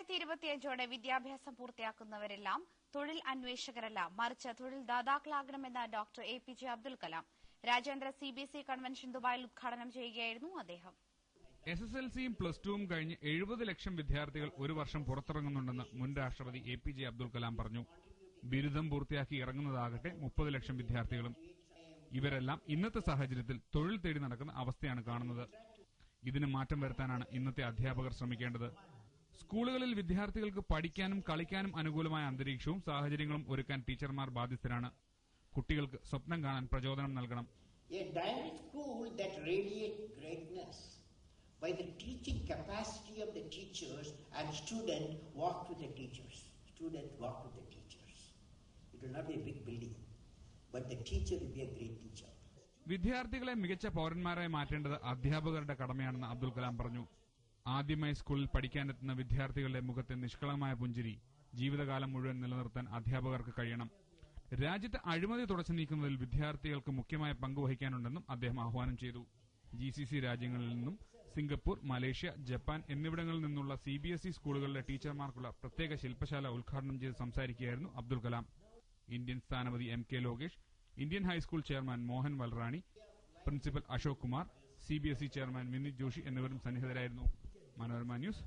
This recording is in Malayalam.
രണ്ടായിരത്തി ഇരുപത്തിയഞ്ചോടെ വിദ്യാഭ്യാസം പൂർത്തിയാക്കുന്നവരെല്ലാം തൊഴിൽ അന്വേഷകരല്ല മറിച്ച് തൊഴിൽ ദാതാക്കളാകണമെന്ന് doctor A P J Abdul Kalam. രാജ്യാന്തര സിബിഎസ്ഇ കൺവെൻഷൻ ദുബായിൽ ഉദ്ഘാടനം ചെയ്യുകയായിരുന്നു അദ്ദേഹം. എസ് എസ് എൽ സിയും പ്ലസ് ടുവും കഴിഞ്ഞ് എഴുപത് ലക്ഷം വിദ്യാർത്ഥികൾ ഒരു വർഷം പുറത്തിറങ്ങുന്നുണ്ടെന്ന് മുൻ രാഷ്ട്രപതി A P J Abdul Kalam പറഞ്ഞു. ബിരുദം പൂർത്തിയാക്കി ഇറങ്ങുന്നതാകട്ടെ മുപ്പത് ലക്ഷം വിദ്യാർത്ഥികളും. ഇവരെല്ലാം ഇന്നത്തെ സാഹചര്യത്തിൽ തൊഴിൽ തേടി നടക്കുന്ന അവസ്ഥയാണ് കാണുന്നത്. ഇതിന് മാറ്റം വരുത്താനാണ് ഇന്നത്തെ അധ്യാപകർ ശ്രമിക്കേണ്ടത്. സ്കൂളുകളിൽ വിദ്യാർത്ഥികൾക്ക് പഠിക്കാനും കളിക്കാനും അനുകൂലമായ അന്തരീക്ഷവും സാഹചര്യങ്ങളും ഒരുക്കാൻ ടീച്ചർമാർ ബാധ്യസ്ഥരാണ് കുട്ടികൾക്ക് സ്വപ്നം കാണാൻ പ്രചോദനം നൽകണം A dynamic school that radiates greatness by the teaching capacity of the teachers and student walk with the teachers. Student walk with the teachers. It will not be a big building, but the teacher will be a great teacher. വിദ്യാർത്ഥികളെ മികച്ച പൌരന്മാരായി മാറ്റേണ്ടത് അധ്യാപകരുടെ കടമയാണെന്ന് അബ്ദുൽ കലാം പറഞ്ഞു ആദ്യമായി സ്കൂളിൽ പഠിക്കാനെത്തുന്ന വിദ്യാർത്ഥികളുടെ മുഖത്തെ നിഷ്കളമായ പുഞ്ചിരി ജീവിതകാലം മുഴുവൻ നിലനിർത്താൻ അധ്യാപകർക്ക് കഴിയണം. രാജ്യത്ത് അഴിമതി തുടച്ചു നീക്കുന്നതിൽ വിദ്യാർത്ഥികൾക്ക് മുഖ്യമായ പങ്ക് വഹിക്കാനുണ്ടെന്നും അദ്ദേഹം ആഹ്വാനം ചെയ്തു. ജി സി സി രാജ്യങ്ങളിൽ നിന്നും സിംഗപ്പൂർ മലേഷ്യ ജപ്പാൻ എന്നിവിടങ്ങളിൽ നിന്നുള്ള സി ബി എസ് ഇ സ്കൂളുകളിലെ ടീച്ചർമാർക്കുള്ള പ്രത്യേക ശില്പശാല ഉദ്ഘാടനം ചെയ്ത് സംസാരിക്കുകയായിരുന്നു അബ്ദുൽ കലാം. ഇന്ത്യൻ സ്ഥാനപതി M K Lokesh Indian high school chairman Mohan Valrani principal Ashok Kumar C B S E chairman Vineet Joshi എന്നിവരും സന്നിഹിതരായിരുന്നു. Manuel Mañuz.